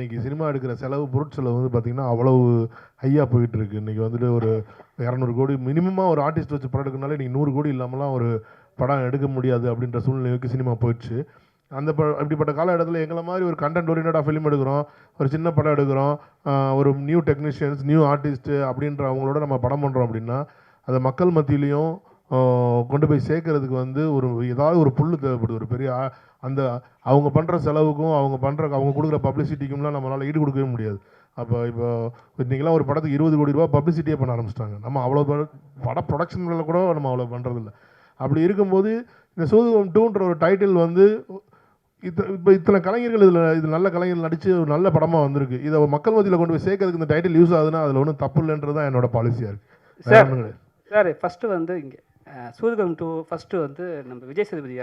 இன்றைக்கி சினிமா எடுக்கிற செலவு பொருட்செலவு வந்து பார்த்திங்கன்னா அவ்வளவு ஹையாக போயிட்டு இருக்கு வந்துட்டு ஒரு இரநூறு கோடி மினிமமாக ஒரு ஆர்டிஸ்ட் வச்சு படம் எடுக்கனாலே இன்னைக்கு நூறு கோடி இல்லாமலாம் ஒரு படம் எடுக்க முடியாது அப்படின்ற சூழ்நிலைக்கு சினிமா போயிடுச்சு. அந்த ப அப்படிப்பட்ட காலகட்டத்தில் எங்களை மாதிரி ஒரு கண்டென்ட் ஓரியன்டாக ஃபிலிம் எடுக்கிறோம் ஒரு சின்ன படம் எடுக்கிறோம் ஒரு நியூ டெக்னீஷியன்ஸ் நியூ ஆர்டிஸ்ட்டு அப்படின்ற அவங்களோட நம்ம படம் பண்ணுறோம் அப்படின்னா அதை மக்கள் மத்தியிலையும் கொண்டு போய் சேர்க்கறதுக்கு வந்து ஒரு ஏதாவது ஒரு புல்லு தேவைப்படுது. ஒரு பெரிய அந்த அவங்க பண்ணுற செலவுக்கும் அவங்க பண்ணுற அவங்க கொடுக்குற பப்ளிசிட்டிக்கும்லாம் நம்மளால் ஈடு கொடுக்கவே முடியாது. அப்போ இப்போ இன்றைக்கெல்லாம் ஒரு படத்துக்கு இருபது கோடி ரூபா பப்ளிசிட்டியே பண்ண ஆரம்பிச்சிட்டாங்க. நம்ம அவ்வளோ பட- ப்ரொடக்ஷனில் கூட நம்ம அவ்வளோ பண்ணுறதில்ல அப்படி இருக்கும்போது இந்த சூதுகம் டூன்ற ஒரு டைட்டில் வந்து இத்த இப்போ இத்தனை கலைஞர்கள் இதில் இது நல்ல கலைஞர்கள் நடித்து ஒரு நல்ல படமாக வந்திருக்கு. இதை மக்கள் மத்தியில் கொண்டு போய் சேர்க்கறதுக்கு இந்த டைட்டில் யூஸ் ஆகுதுன்னா அதில் ஒன்றும் தப்பு இல்லைன்றது தான் என்னோட பாலிசியாக இருக்குது சார். சார் ஃபஸ்ட்டு வந்து இங்கே சூதுகம் டூ ஃபஸ்ட்டு வந்து நம்ம விஜய் சேதுபதி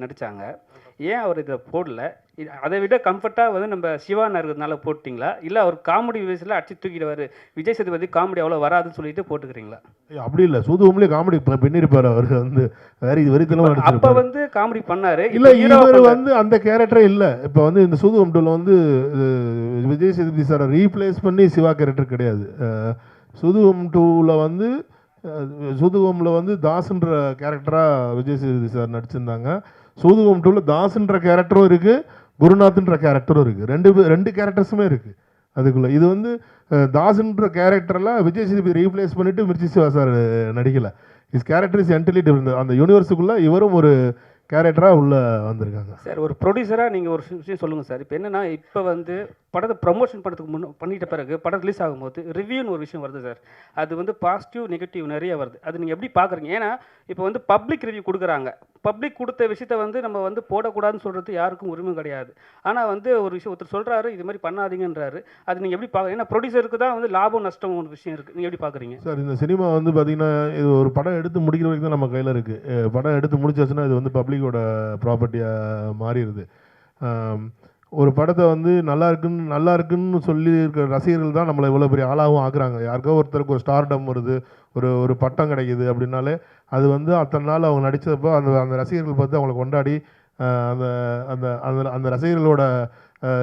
நடித்தாங்க ஏன் அவர் இதை போடல? இது- அதை விட கம்ஃபர்ட்டாக வந்து நம்ம சிவா இருக்கிறதுனால போட்டிங்களா? இல்லை அவர் காமெடி வேஸில் அடிச்சு தூக்கிடுவார். விஜய் சேதுபதி காமெடி அவ்வளோ வராதுன்னு சொல்லிட்டு போட்டுக்கிறீங்களா? அப்படி இல்லை. சூதுகம்லேயே காமெடி பின்னிருப்பார் அவர். வந்து வேற இது வெறித்தனமாக அப்போ வந்து காமெடி பண்ணாரு. இல்ல இவர். வந்து அந்த கேரக்டரே இல்ல. இப்போ வந்து இந்த சூதுகம் டூல வந்து விஜய் சேதுபதி சாரை ரீப்ளேஸ் பண்ணி சிவா கேரக்டர் கிடையாது. சூதுகம் டூவில் வந்து சூதுகோமில் வந்து தாஸ்ன்ற கேரக்டராக விஜய் சேதுபதி சார் நடிச்சிருந்தாங்க. சூதுகோம் டூவில் தாஸ்ன்ற கேரக்டரும் இருக்குது குருநாத்ன்ற கேரக்டரும் இருக்குது ரெண்டு ரெண்டு கேரக்டர்ஸுமே இருக்குது அதுக்குள்ளே. இது வந்து தாஸ்ன்ற கேரக்டரெலாம் விஜய் சேதுபதி ரீப்ளேஸ் பண்ணிவிட்டு மிர்ச்சி சிவா சார் நடிக்கலை. இஸ் கேரக்டர் இஸ் என்டலி இருந்தது அந்த யூனிவர்ஸுக்குள்ளே இவரும் ஒரு கேரக்டராக உள்ளே வந்திருக்காங்க. சார் ஒரு ப்ரொடியூசராக நீங்கள் ஒரு விஷயம் சொல்லுங்கள் சார். இப்போ என்னென்னா இப்போ வந்து படத்தை ப்ரமோஷன் பண்ணுறதுக்கு முன் பண்ணிட்ட பிறகு படம் ரிலீஸ் ஆகும்போது ரிவ்யூன்னு ஒரு விஷயம் வருது சார். அது வந்து பாசிட்டிவ் நெகட்டிவ் நிறைய வருது. அது நீங்கள் எப்படி பார்க்குறீங்க ஏன்னா இப்போ வந்து பப்ளிக் ரிவ்யூ கொடுக்குறாங்க. பப்ளிக் கொடுத்த விஷயத்த வந்து நம்ம வந்து போடக்கூடாதுன்னு சொல்கிறது யாருக்கும் உரிமை கிடையாது. ஆனால் வந்து ஒரு விஷயம் ஒருத்தர் சொல்கிறாரு இது மாதிரி பண்ணாதீங்கன்றாரு. அது நீங்கள் எப்படி பார்க்குறீங்க ஏன்னா ப்ரொடியூசருக்கு தான் வந்து லாபம் நஷ்டம் ஒரு விஷயம் இருக்குது நீங்கள் எப்படி பார்க்குறீங்க சார் இந்த சினிமா வந்து பார்த்தீங்கன்னா இது ஒரு படம் எடுத்து முடிக்கிற வரைக்கும் தான் நம்ம கையில் இருக்குது படம் எடுத்து முடிச்சாச்சுன்னா இது வந்து பப்ளிக்கோட ப்ராப்பர்ட்டியாக மாறிடுது. ஒரு படத்தை வந்து நல்லா இருக்குன்னு நல்லா இருக்குன்னு சொல்லி இருக்கிற ரசிகர்கள் தான் நம்மளை இவ்வளோ பெரிய ஆளாகவும் ஆக்குறாங்க. யாருக்கோ ஒருத்தருக்கு ஒரு ஸ்டார்டம் வருது ஒரு ஒரு பட்டம் கிடைக்குது அப்படின்னாலே அது வந்து அத்தனை நாள் அவங்க நடித்தப்போ அந்த அந்த ரசிகர்கள் பார்த்து அவங்கள கொண்டாடி அந்த அந்த அந்த அந்த ரசிகர்களோட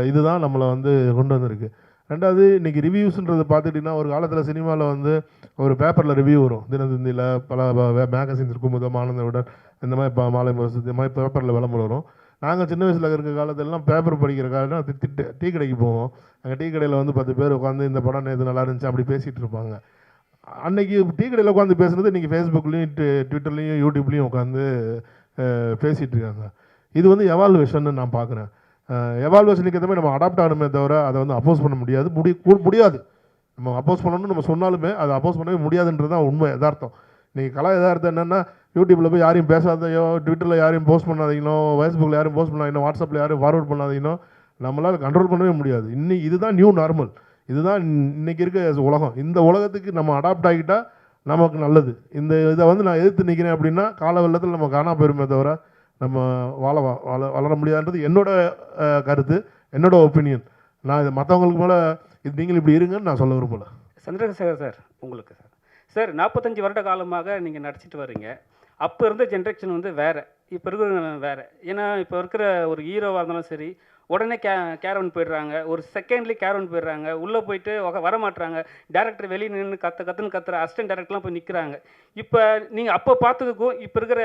இதுதான் நம்மளை வந்து கொண்டு வந்திருக்கு. ரெண்டாவது இன்னைக்கு ரிவ்யூஸ்ன்றது பார்த்துக்கிட்டிங்கன்னா ஒரு காலத்தில் சினிமாவில் வந்து ஒரு பேப்பரில் ரிவ்யூ வரும். தினத்தந்தியில் பல மேகசின்ஸ் இருக்கும் முதல் ஆனந்தவுடன் இந்த மாதிரி இப்போ மாலை முரசு இந்த மாதிரி பேப்பரில் விளம்பரம் வரும். நாங்கள் சின்ன வயசில் இருக்க காலத்திலலாம் பேப்பர் படிக்கிற காலம் திட்டு டீ கடைக்கு போவோம். அங்கே டீ கடையில் வந்து பத்து பேர் உட்காந்து இந்த படம் நேற்று நல்லா இருந்துச்சு அப்படி பேசிகிட்டு இருப்பாங்க. அன்றைக்கி டீ கடையில் உட்காந்து பேசுனது இன்றைக்கி ஃபேஸ்புக்லேயும் ட்விட்டர்லேயும் யூடியூப்லேயும் உட்காந்து பேசிகிட்டு இருக்காங்க. இது வந்து எவால்வேஷன் நான் பார்க்குறேன் எவால்வேஷனுக்கு ஏற்ற மாதிரி நம்ம அடாப்ட் ஆகணுமே தவிர அதை வந்து அப்போஸ் பண்ண முடியாது. முடி முடியாது. நம்ம அப்போஸ் பண்ணணும்னு நம்ம சொன்னாலுமே அதை அப்போஸ் பண்ணவே முடியாதுன்றது தான் உண்மை யதார்த்தம். இன்றைக்கி கலா எதார்த்தம் என்னென்னா யூடியூப்பில் போய் யாரையும் பேசாதையோ ட்விட்டரில் யாரையும் போஸ்ட் பண்ணாதீங்களோ ஃபேஸ்புக்கில் யாரும் போஸ்ட் பண்ணாதீங்களோ வாட்ஸ்அப்பில் யாரும் ஃபார்வர்ட் பண்ணாதீங்களோ நம்மளால் கண்ட்ரோல் பண்ணவே முடியாது. இன்னி இதுதான் நியூ நார்மல் இதுதான் இன்றைக்கி இன்னைக்கு இருக்க உலகம். இந்த உலகத்துக்கு நம்ம அடாப்ட் ஆகிட்டா நமக்கு நல்லது. இந்த இதை வந்து நான் எதிர்த்து நிற்கிறேன் அப்படின்னா கால வெள்ளத்தில் நம்ம காணா போயிருமே தவிர நம்ம வாழ வா- வாழ வளர முடியாதுன்றது என்னோட கருத்து என்னோட ஒப்பீனியன் நான் இது மற்றவங்களுக்கு மேலே இது நீங்கள் இப்படி இருங்கன்னு நான் சொல்ல விரும்பல. சந்திரசேகர் சார் உங்களுக்கு சார். சார் நாற்பத்தஞ்சு வருட காலமாக நீங்கள் நடிச்சிட்டு வரீங்க அப்போ இருந்த ஜென்ரேஷன் வந்து வேறு. இப்போ இருக்கிற வேறு. ஏன்னா இப்போ இருக்கிற ஒரு ஹீரோவாக இருந்தாலும் சரி உடனே கே கேரவன் போயிடுறாங்க. ஒரு செகண்ட்லேயே கேரவன் போயிடுறாங்க. உள்ளே போயிட்டு உக்க- வர மாட்டுறாங்க டேரக்டர் வெளியே நின்று கற்று கத்துன்னு கத்துற அசிஸ்டன்ட் டேரக்டர்லாம் போய் நிற்கிறாங்க இப்போ நீங்கள் அப்போ பார்த்ததுக்கும் இப்போ இருக்கிற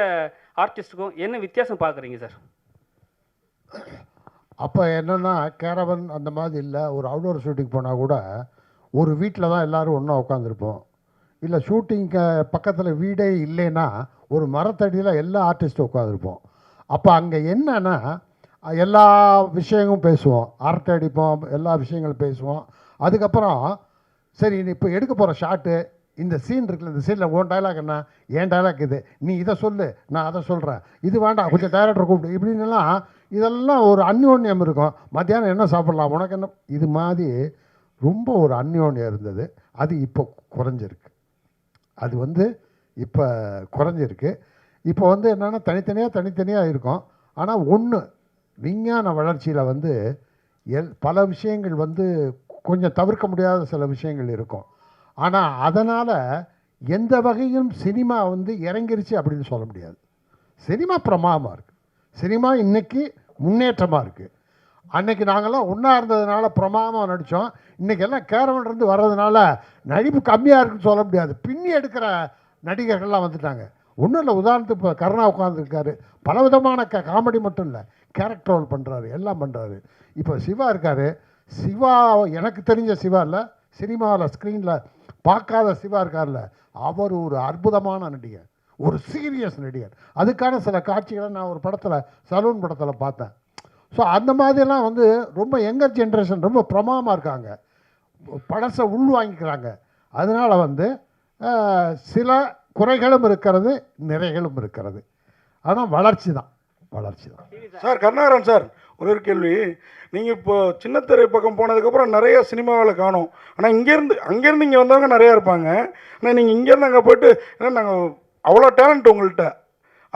ஆர்டிஸ்ட்டுக்கும் என்ன வித்தியாசம் பார்க்குறீங்க சார்? அப்போ என்னென்னா கேரவன் அந்த மாதிரி இல்லை. ஒரு அவுடோர் ஷூட்டிங் போனால் கூட ஒரு வீட்டில் தான் எல்லோரும் ஒன்றா உட்காந்துருப்போம் இல்லை ஷூட்டிங்க்கு பக்கத்தில் வீடே இல்லைன்னா ஒரு மரத்தடியில் எல்லா ஆர்டிஸ்ட்டும் உட்காந்துருப்போம் அப்போ அங்கே என்னன்னா எல்லா விஷயங்களும் பேசுவோம். அரட்டை அடிப்போம் எல்லா விஷயங்களும் பேசுவோம். அதுக்கப்புறம் சரி நீ இப்போ எடுக்க போகிற ஷாட்டு இந்த சீன் இருக்குல்ல இந்த சீனில் உன் டைலாக் என்ன? என் டைலாக் இது. நீ இதை சொல்லு நான் அதை சொல்கிறேன் இது வேண்டாம் கொஞ்சம் டைரக்டர் கூப்பிடு. இப்படின்னுலாம் இதெல்லாம் ஒரு அந்யோன்யம் இருக்கும். மத்தியானம் என்ன சாப்பிட்லாம்? உனக்கு என்ன? இது மாதிரி ரொம்ப ஒரு அந்யோன்யம் இருந்தது. அது இப்போ குறைஞ்சிருக்கு. அது வந்து இப்போ குறைஞ்சிருக்கு. இப்போ வந்து என்னென்னா தனித்தனியாக தனித்தனியாக இருக்கும். ஆனால் ஒன்று விஞ்ஞான வளர்ச்சியில் வந்து எல் பல விஷயங்கள் வந்து கொஞ்சம் தவிர்க்க முடியாத சில விஷயங்கள் இருக்கும். ஆனால் அதனால் எந்த வகையிலும் சினிமா வந்து இறங்கிருச்சு அப்படின்னு சொல்ல முடியாது. சினிமா பிரமாதமாக இருக்குது சினிமா இன்னைக்கு முன்னேற்றமாக இருக்குது அன்னைக்கு நாங்கள்லாம் ஒன்றா இருந்ததுனால பிரமாதமாக நடித்தோம் இன்றைக்கி எல்லாம் கேரவன் இருந்து வர்றதுனால நடிப்பு கம்மியாக இருக்குன்னு சொல்ல முடியாது. பின்னி எடுக்கிற நடிகர்கள்லாம் வந்துட்டாங்க. ஒன்றும் இல்லை உதாரணத்துக்கு இப்போ கருணா உட்காந்துருக்காரு பலவிதமான க காமெடி மட்டும் இல்லை கேரக்டர் ரோல் பண்ணுறாரு எல்லாம் பண்ணுறாரு இப்போ சிவா இருக்கார். சிவா எனக்கு தெரிஞ்ச சிவா இல்லை சினிமாவில் ஸ்க்ரீனில் பார்க்காத சிவா இருக்கார்ல அவர் ஒரு அற்புதமான நடிகர். ஒரு சீரியஸ் நடிகர். அதுக்கான சில காட்சிகளை நான் ஒரு படத்தில் சலூன் படத்தில் பார்த்தேன். ஸோ அந்த மாதிரிலாம் வந்து ரொம்ப யங்கர் ஜென்ரேஷன் ரொம்ப பிரமாதமாக இருக்காங்க. பழசை உள்வாங்கிக்கிறாங்க அதனால் வந்து சில குறைகளும் இருக்கிறது நிறைகளும் இருக்கிறது. ஆனால் வளர்ச்சி தான். வளர்ச்சி தான். சார் கருணாகரன் சார் ஒரு ஒரு கேள்வி. நீங்கள் இப்போ சின்னத்திரை பக்கம் போனதுக்கப்புறம் நிறைய சினிமாவில் காணும். ஆனால் இங்கேருந்து அங்கேருந்து இங்கே வந்தவங்க நிறையா இருப்பாங்க. ஆனால் நீங்கள் இங்கேருந்து அங்கே போயிட்டு ஏன்னா நாங்கள் அவ்வளோ டேலண்ட் உங்கள்கிட்ட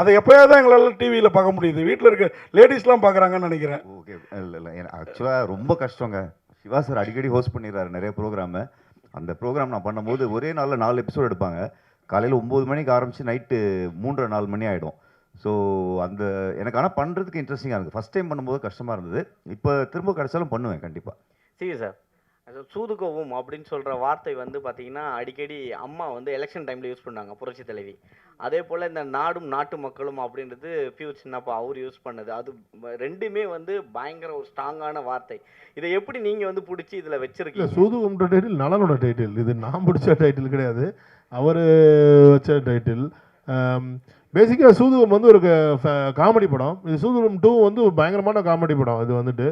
அதை எப்போயாவது தான் எங்களால் டிவியில் பார்க்க முடியுது. வீட்டில் இருக்க லேடிஸ்லாம் பார்க்குறாங்கன்னு நினைக்கிறேன். ஓகே. இல்லை இல்லை. ஆக்சுவலாக ரொம்ப கஷ்டங்க. சிவா சார் அடிக்கடி ஹோஸ்ட் பண்ணிடுறாரு நிறைய ப்ரோக்ராமு அந்த ப்ரோக்ராம் நான் பண்ணும்போது ஒரே நாளில் நாலு எபிசோட் எடுப்பாங்க. காலையில் ஒம்பது மணிக்கு ஆரம்பித்து நைட்டு மூன்றரை நாலு மணி ஆகிடும் ஸோ அந்த எனக்கு ஆனால் பண்ணுறதுக்கு இன்ட்ரெஸ்டிங்காக இருக்குது ஃபஸ்ட் டைம் பண்ணும்போது கஷ்டமாக இருந்தது. இப்போ திரும்ப கிடைச்சாலும் பண்ணுவேன் கண்டிப்பாக சரி சார் சூதுகவும் அப்படின்னு சொல்கிற வார்த்தை வந்து பார்த்தீங்கன்னா அடிக்கடி அம்மா வந்து எலெக்ஷன் டைமில் யூஸ் பண்ணாங்க புரட்சி தலைவி. அதே போல் இந்த நாடும் நாட்டு மக்களும் அப்படின்றது பியூ சின்னப்பா அவர் யூஸ் பண்ணது. அது ரெண்டுமே வந்து பயங்கர ஒரு ஸ்ட்ராங்கான வார்த்தை. இதை எப்படி நீங்கள் வந்து பிடிச்சி இதில் வச்சிருக்கீங்க? சூதுகம்ன்ற டைட்டில் நலனோட டைட்டில் இது நான் பிடிச்ச டைட்டில் கிடையாது. அவர் வச்ச டைட்டில் பேசிக்காக சூதுகம் வந்து ஒரு காமெடி படம். இது சூதுகம் டூ வந்து ஒரு பயங்கரமான காமெடி படம். இது வந்துட்டு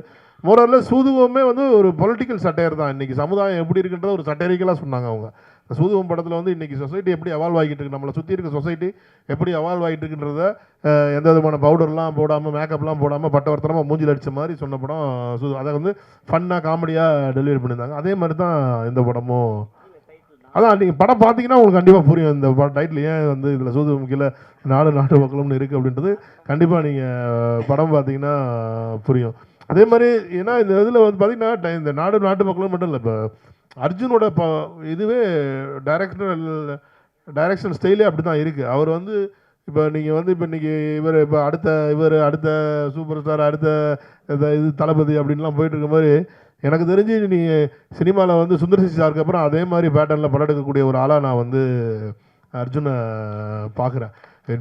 மோரல்ல சூதுவமே வந்து ஒரு பொலிட்டிக்கல் சட்டையர் தான். இன்றைக்கி சமுதாயம் எப்படி இருக்குன்றத ஒரு சட்டையரிக்கலாக சொன்னாங்க அவங்க. சூதுவம் படத்தில் வந்து இன்றைக்கி சொசைட்டி எப்படி அவால்வ் ஆகிட்டு இருக்கு நம்மளை சுற்றி இருக்க சொசைட்டி எப்படி அவால்வ் ஆகிட்டு இருக்குன்றத எந்த விதமான பவுடர்லாம் போடாமல் மேக்கப்லாம் போடாமல் பட்டவர்த்தனமாக மூஞ்சில் அடித்த மாதிரி சொன்ன படம் சூது அதை வந்து ஃபன்னாக காமெடியாக டெலிவரி பண்ணியிருந்தாங்க. அதே மாதிரி தான் இந்த படமும் அதான் நீங்கள் படம் பார்த்தீங்கன்னா உங்களுக்கு கண்டிப்பாக புரியும். இந்த டைட்டில் ஏன் வந்து இதில் சூது கீழே நாடு நாட்டு மக்களும்னு இருக்குது அப்படின்றது கண்டிப்பாக நீங்கள் படம் பார்த்தீங்கன்னா புரியும். அதே மாதிரி ஏன்னா இந்த இதில் வந்து பார்த்தீங்கன்னா இந்த நாடு நாட்டு மக்களும் மட்டும் இல்லை இப்போ அர்ஜுனோட ப இதுவே டைரக்டர் டைரக்ஷன் ஸ்டைலே அப்படி தான் இருக்குது அவர் வந்து இப்போ நீங்கள் வந்து இப்போ இன்றைக்கி இவர் இப்போ அடுத்த இவர் அடுத்த சூப்பர் ஸ்டார் அடுத்த இந்த இது தளபதி அப்படின்லாம் போயிட்டு இருக்க மாதிரி எனக்கு தெரிஞ்சு நீ சினிமாவில் வந்து சுந்தர் சி சாருக்கு அப்புறம் அதே மாதிரி பேட்டர்னில் படம் எடுக்கக்கூடிய ஒரு ஆளாக நான் வந்து அர்ஜுனை பார்க்குறேன்.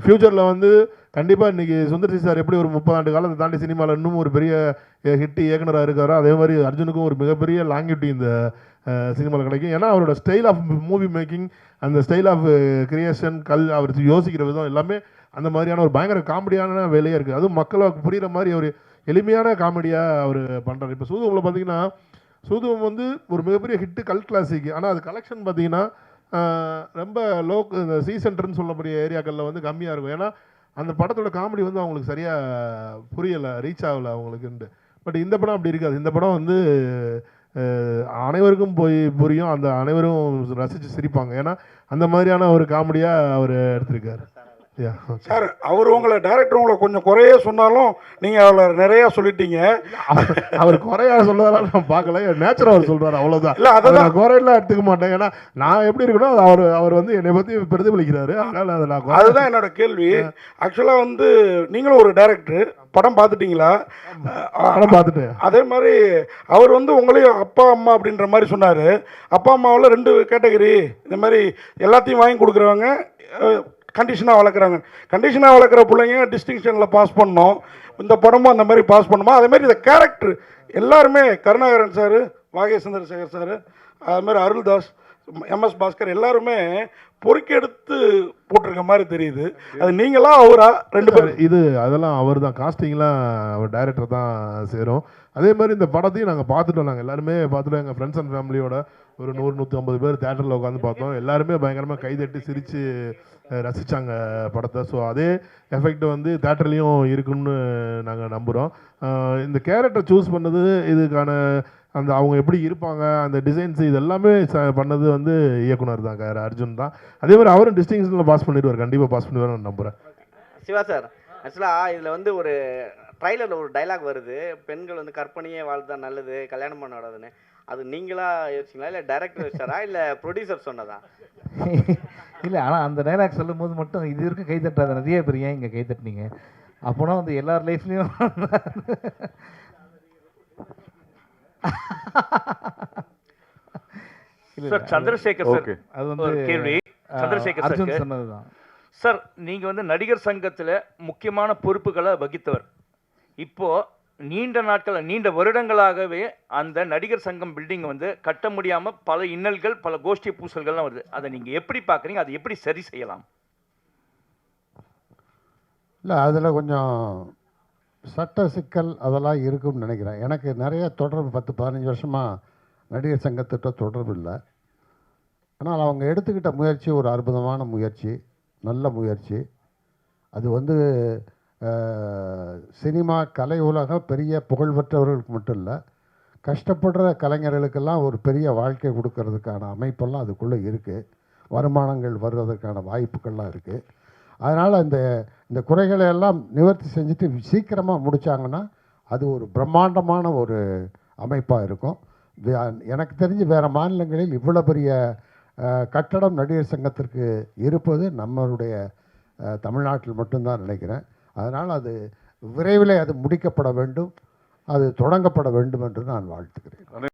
ஃப்யூச்சரில் வந்து கண்டிப்பாக இன்றைக்கி சுந்தர் சி சார் எப்படி ஒரு முப்பதாண்டு காலத்தை தாண்டி சினிமாவில் இன்னும் ஒரு பெரிய ஹிட் இயக்குனராக இருக்காரோ அதே மாதிரி அர்ஜுனுக்கும் ஒரு மிகப்பெரிய லாங்குவிட்டி இந்த சினிமாவில் கிடைக்கும். ஏன்னா அவரோட ஸ்டைல் ஆஃப் மூவி மேக்கிங் அந்த ஸ்டைல் ஆஃப் கிரியேஷன் கல் அவர் யோசிக்கிற விதம் எல்லாமே அந்த மாதிரியான ஒரு பயங்கர காமெடியான வேலையாக இருக்குது அதுவும் மக்களுக்கு புரிகிற மாதிரி ஒரு எளிமையான காமெடியாக அவர் பண்ணுறாரு இப்போ சூதுவமில் பார்த்தீங்கன்னா சூதுவம் வந்து ஒரு மிகப்பெரிய ஹிட்டு கல் கிளாசிக் ஆனால் அது கலெக்ஷன் பார்த்தீங்கன்னா ரொம்ப லோ இந்த சி சென்டர்னு சொல்லக்கூடிய ஏரியாக்களில் வந்து கம்மியாக இருக்கும். ஏன்னா அந்த படத்தோட காமெடி வந்து அவங்களுக்கு சரியாக புரியலை ரீச் ஆகலை அவங்களுக்குன்ட்டு. பட் இந்த படம் அப்படி இருக்காது. இந்த படம் வந்து அனைவருக்கும் போய் புரியும். அந்த அனைவரும் ரசித்து சிரிப்பாங்க. ஏன்னா அந்த மாதிரியான ஒரு காமெடியாக அவர் எடுத்திருக்காரு. சார் அவர் உங்களை டேரக்டர் உங்களை கொஞ்சம் குறைய சொன்னாலும் நீங்கள் அவளை நிறையா சொல்லிட்டீங்க. அவர் குறையா சொல்றதெல்லாம் நான் பார்க்கல. நேச்சர் அவர் சொல்றாரு அவ்வளவுதான். இல்ல, அதை. நான் குறையெல்லாம் எடுத்துக்க மாட்டேன். ஏன்னா நான் எப்படி இருக்கணும் அவர் அவர் வந்து என்னை பத்தி பிரதிபலிக்கிறாரு. அதனால அதை நான் அதுதான் என்னோட கேள்வி. ஆக்சுவலாக வந்து நீங்களும் ஒரு டேரக்டர் படம் பார்த்துட்டீங்களா? படம் பார்த்துட்டு அதே மாதிரி அவர் வந்து உங்களையும் அப்பா அம்மா அப்படின்ற மாதிரி சொன்னார். அப்பா அம்மாவில் ரெண்டு கேட்டகரி. இந்த மாதிரி எல்லாத்தையும் வாங்கி கொடுக்குறவங்க கண்டிஷனாக வளர்க்குறாங்க. கண்டிஷனாக வளர்க்குற பிள்ளைங்க டிஸ்டிங்ஷனில் பாஸ் பண்ணோம். இந்த படமும் அந்த மாதிரி பாஸ் பண்ணுமா? அதே மாதிரி இந்த கேரக்டர் எல்லாருமே கருணாகரன் சார் வாகே சந்திரசேகர் சார் அது மாதிரி அருள்தாஸ் எம்எஸ் பாஸ்கர் எல்லாருமே பொறுக்கெடுத்து போட்டிருக்க மாதிரி தெரியுது. அது நீங்களா அவரா? ரெண்டு பேரும். இது அதெல்லாம் அவர் தான் காஸ்டிங்லாம் அவர் டைரக்டர் தான் சேரும். அதே மாதிரி இந்த படத்தையும் நாங்கள் பார்த்துட்டோம். நாங்கள் எல்லாருமே பார்த்துட்டோம். எங்கள் ஃப்ரெண்ட்ஸ் அண்ட் ஃபேமிலியோட ஒரு நூறு நூற்றி ஐம்பது பேர் தேட்டரில் உட்காந்து பார்த்தோம். எல்லாருமே பயங்கரமாக கைதட்டி சிரித்து ரசித்தாங்க படத்தை. ஸோ அதே எஃபெக்ட் வந்து தேட்டர்லேயும் இருக்குன்னு நாங்கள் நம்புகிறோம் இந்த கேரக்டர் சூஸ் பண்ணது இதுக்கான அந்த அவங்க எப்படி இருப்பாங்க அந்த டிசைன்ஸ் இது எல்லாமே ச- பண்ணது வந்து இயக்குனர் தான் க- அர்ஜுன் தான். அதே மாதிரி அவரும் டிஸ்டிங்ஷனில் பாஸ் பண்ணிடுவார். கண்டிப்பாக பாஸ் பண்ணிடுவார் நான் நம்புகிறேன் சிவா சார் ஆக்சுவலாக இதில் வந்து ஒரு ட்ரைலரில் ஒரு டைலாக் வருது. பெண்கள் வந்து கற்பனையே வாழ்தான் நல்லது கல்யாணம் பண்ண விடாதுன்னு அது நீங்களா யோசிச்சிங்களா? இல்லை டைரக்டர் யோசிச்சாரா? இல்லை ப்ரொடியூசர் சொன்னதா? இல்லை ஆனால் அந்த டைலாக் சொல்லும் போது மட்டும் இது வரைக்கும் கை தட்டாத நிறைய பேர் ஏன் இங்கே கை தட்டினீங்க? அப்போனா வந்து எல்லார் லைஃப்லேயும் சந்திரசேகர் சார் அது வந்து கேள்வி. சந்திரசேகர் சார் சார் நீங்கள் வந்து நடிகர் சங்கத்தில் முக்கியமான பொறுப்புகளை வகித்தவர். இப்போது நீண்ட நாட்கள் நீண்ட வருடங்களாகவே அந்த நடிகர் சங்கம் பில்டிங் வந்து கட்ட முடியாமல் பல இன்னல்கள் பல கோஷ்டி பூசல்கள்லாம் வருது. அதை நீங்கள் எப்படி பார்க்குறீங்க? அதை எப்படி சரி செய்யலாம்? இல்லை அதில் கொஞ்சம் சட்ட சிக்கல் அதெல்லாம் இருக்கும்னு நினைக்கிறேன். எனக்கு நிறைய தொடர்பு பத்து பதினஞ்சு வருஷமாக நடிகர் சங்கத்திட்ட தொடர்பு இல்லை. ஆனால் அவங்க எடுத்துக்கிட்ட முயற்சி ஒரு அற்புதமான முயற்சி நல்ல முயற்சி. அது வந்து சினிமா கலை உலகம் பெரிய புகழ்பெற்றவர்களுக்கு மட்டும் இல்லை கஷ்டப்படுற கலைஞர்களுக்கெல்லாம் ஒரு பெரிய வாழ்க்கை கொடுக்கறதுக்கான அமைப்பெல்லாம் அதுக்குள்ளே இருக்குது வருமானங்கள் வருவதற்கான வாய்ப்புகள்லாம் இருக்குது அதனால் இந்த இந்த குறைகளை எல்லாம் நிவர்த்தி செஞ்சுட்டு சீக்கிரமாக முடித்தாங்கன்னா அது ஒரு பிரம்மாண்டமான ஒரு அமைப்பாக இருக்கும். எனக்கு தெரிஞ்சு வேறு மாநிலங்களில் இவ்வளோ பெரிய கட்டடம் நடிகர் சங்கத்திற்கு இருப்பது நம்மளுடைய தமிழ்நாட்டில் மட்டும்தான் நினைக்கிறேன். அதனால் அது விரைவில் அது முடிக்கப்பட வேண்டும் அது தொடங்கப்பட வேண்டும் என்று நான் வாழ்த்துக்கிறேன்